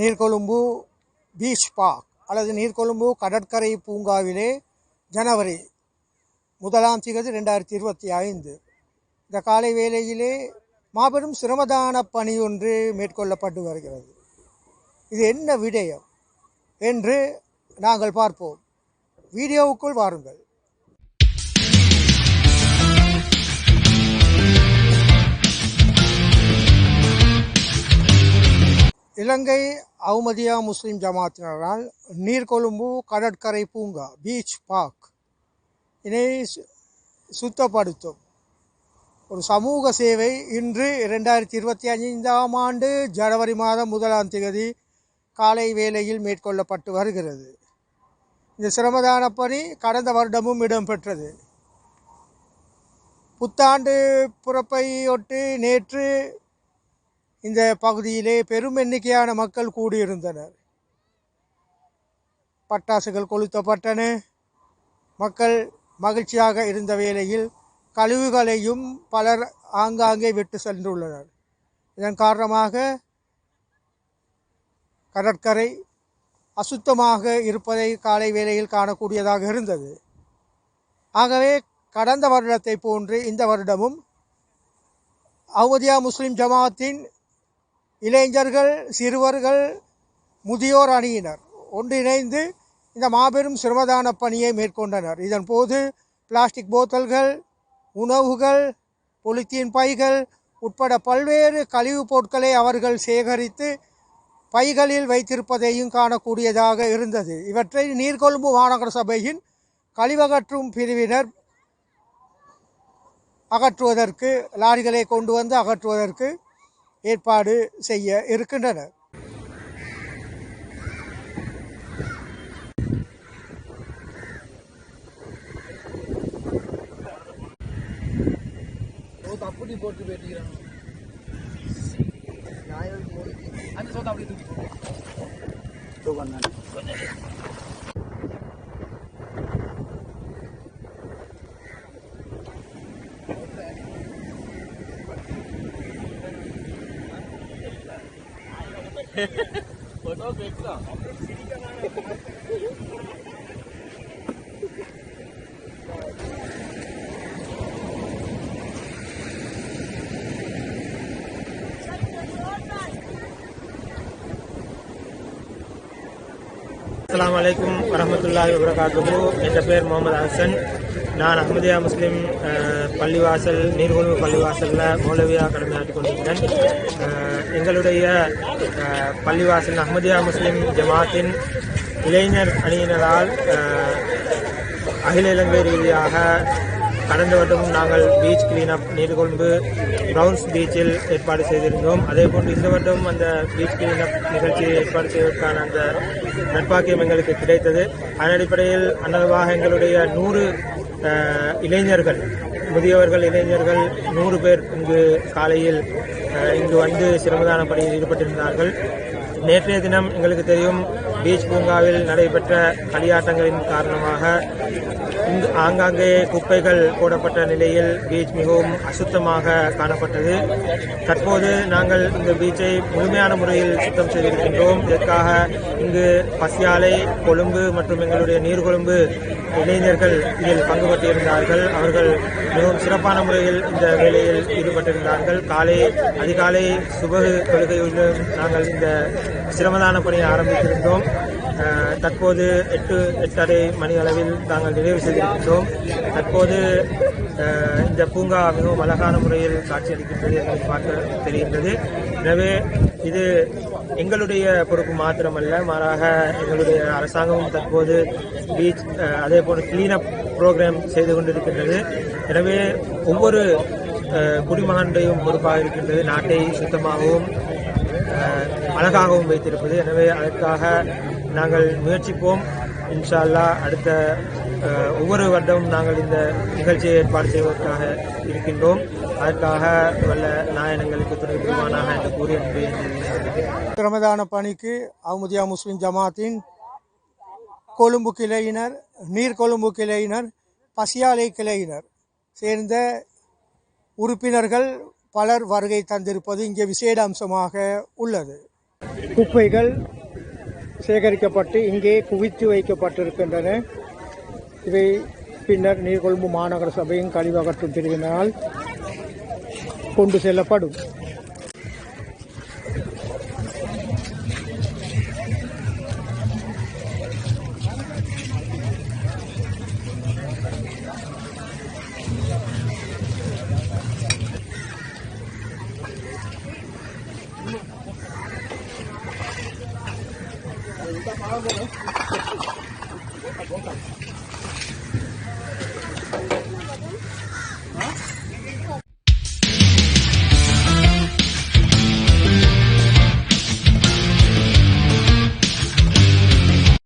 Negombo beach park அல்லது நீர்கொழும்பு கடற்கரை பூங்காவிலே ஜனவரி முதலாம் திகதி ரெண்டாயிரத்தி இருபத்தி ஐந்து. இந்த காலை வேளையிலே மாபெரும் சிரமதான பணி ஒன்று மேற்கொள்ளப்பட்டு வருகிறது. இது என்ன விடயம் என்று நாங்கள் பார்ப்போம். வீடியோவுக்குள் வாருங்கள். இலங்கை அவுமதியா முஸ்லீம் ஜமாத்தினரால் நீர்கொழும்பு கடற்கரை பூங்கா பீச் பார்க் இதை சு- சுத்தப்படுத்தும். ஒரு சமூக சேவை இன்று இரண்டாயிரத்தி இருபத்தி ஐந்தாம் ஆண்டு ஜனவரி மாதம் முதலாம் தேதி காலை வேளையில் மேற்கொள்ளப்பட்டு வருகிறது. இந்த சிரமதான பணி கடந்த வருடமும் இடம்பெற்றது. புத்தாண்டு பிறப்பையொட்டி நேற்று இந்த பகுதியிலே பெரும் எண்ணிக்கையான மக்கள் கூடியிருந்தனர். பட்டாசுகள் கொளுத்தப்பட்டன. மக்கள் மகிழ்ச்சியாக இருந்த வேளையில் கழிவுகளையும் பலர் ஆங்காங்கே விட்டு சென்றுள்ளனர். இதன் காரணமாக கடற்கரை அசுத்தமாக இருப்பதை காலை வேளையில் காணக்கூடியதாக இருந்தது. ஆகவே கடந்த வருடத்தை போன்று இந்த வருடமும் அவதியா முஸ்லிம் ஜமாத்தின் இளைஞர்கள் சிறுவர்கள் முதியோர் அணியினர். ஒன்றிணைந்து இந்த மாபெரும் சிரமதான பணியை மேற்கொண்டனர். இதன் போது பிளாஸ்டிக் போத்தல்கள் உணவுகள் பொலித்தீன் பைகள் உட்பட பல்வேறு கழிவுப் பொருட்களை அவர்கள் சேகரித்து பைகளில் வைத்திருப்பதையும் காணக்கூடியதாக இருந்தது. இவற்றை நீர்கொழும்பு மாநகர சபையின் கழிவகற்றும் பிரிவினர் அகற்றுவதற்கு லாரிகளை கொண்டு வந்து அகற்றுவதற்கு ஏற்பாடு செய்ய இருக்கின்றனர். அப்படி போட்டு வெட்டிக்கிறாங்க. அந்த சோத்தை அப்படியே தூக்கி போட்டு. அஸ்ஸலாமு அலைக்கும் வரமத்துல்லாஹி வபரகாத்துஹு என்ற பேர் முகமது ஹசன் நான் அஹமதியா முஸ்லீம் பள்ளிவாசல் நீர்கொழும்பு பள்ளிவாசலில் மௌலவியா கடமையாற்றி கொண்டிருக்கிறேன். எங்களுடைய பள்ளிவாசல் அஹமதியா முஸ்லீம் ஜமாத்தின் இளைஞர் அணியினரால் அகில இலங்கை ரீதியாக கடந்த வருடமும் நாங்கள் பீச் கிளீனப் நீர்கொழும்பு பிரவுன்ஸ் பீச்சில் ஏற்பாடு செய்திருந்தோம். அதே போன்று இந்த வருடம் அந்த பீச் கிளீனப் நிகழ்ச்சியை ஏற்பாடு செய்வதற்கான அந்த நட்பாக்கியம் எங்களுக்கு கிடைத்தது. அதன் அடிப்படையில் அன்னதமாக எங்களுடைய நூறு இளைஞர்கள் முதியவர்கள் இளைஞர்கள் நூறு பேர் இங்கு காலையில் இங்கு வந்து சிரமதான பணியில் ஈடுபட்டிருந்தார்கள். நேற்றைய தினம் எங்களுக்கு தெரியும் பீச் பூங்காவில் நடைபெற்ற களியாட்டங்களின் காரணமாக இங்கு ஆங்காங்கே குப்பைகள் போடப்பட்ட நிலையில் பீச் மிகவும் அசுத்தமாக காணப்பட்டது. தற்போது நாங்கள் இந்த பீச்சை முழுமையான முறையில் சுத்தம் செய்திருக்கின்றோம். இதற்காக இங்கு பசியாலை கொழும்பு மற்றும் எங்களுடைய நீர்கொழும்பு இளைஞர்கள் இதில் பங்கு பெற்றிருந்தார்கள். அவர்கள் மிகவும் சிறப்பான முறையில் இந்த வேலையில் ஈடுபட்டிருந்தார்கள். காலை அதிகாலை சுபகு தொழுகையுடன் நாங்கள் இந்த சிரமதான பணியை ஆரம்பித்திருந்தோம். தற்போது எட்டு எட்டரை மணி அளவில் நாங்கள் நிறைவு செய்து செய்திருக்கின்றோம் தற்போது இந்த பூங்கா மிகவும் அழகான முறையில் காட்சியளிக்கின்றது எங்களுக்கு பார்க்க தெரிகின்றது. எனவே இது எங்களுடைய பொறுப்பு மாத்திரமல்ல மாறாக எங்களுடைய அரசாங்கமும் தற்போது பீச் அதே போன்று கிளீனப் ப்ரோக்ராம் செய்து கொண்டிருக்கின்றது. எனவே ஒவ்வொரு குடிமகனுடையும் பொறுப்பாக இருக்கின்றது. நாட்டை சுத்தமாகவும் அழகாகவும் வைத்திருப்பது. எனவே அதற்காக நாங்கள் முயற்சிப்போம். இன்ஷா அல்லாஹ் அடுத்த ஒவ்வொரு வருடமும் நாங்கள் இந்த நிகழ்ச்சியை ஏற்பாடு செய்வதற்காக இருக்கின்றோம். அதற்காக வல்ல நாயனங்களுக்கு துணை புரிவானாக என்று கூறி அன்பு பணிக்கு அமுதியா முஸ்லிம் ஜமாத்தின் கொழும்பு கிளையினர் நீர்கொழும்பு கிளையினர் பசியாலை கிளையினர் சேர்ந்த உறுப்பினர்கள் பலர் வருகை தந்திருப்பது இங்கே விசேட அம்சமாக உள்ளது. குப்பைகள் சேகரிக்கப்பட்டு இங்கே குவித்து வைக்கப்பட்டிருக்கின்றன. இவை பின்னர் நீர்கொழும்பு மாநகர சபையின் கழிவு அகற்றும் பிரிவினால் கொண்டு செல்லப்படும்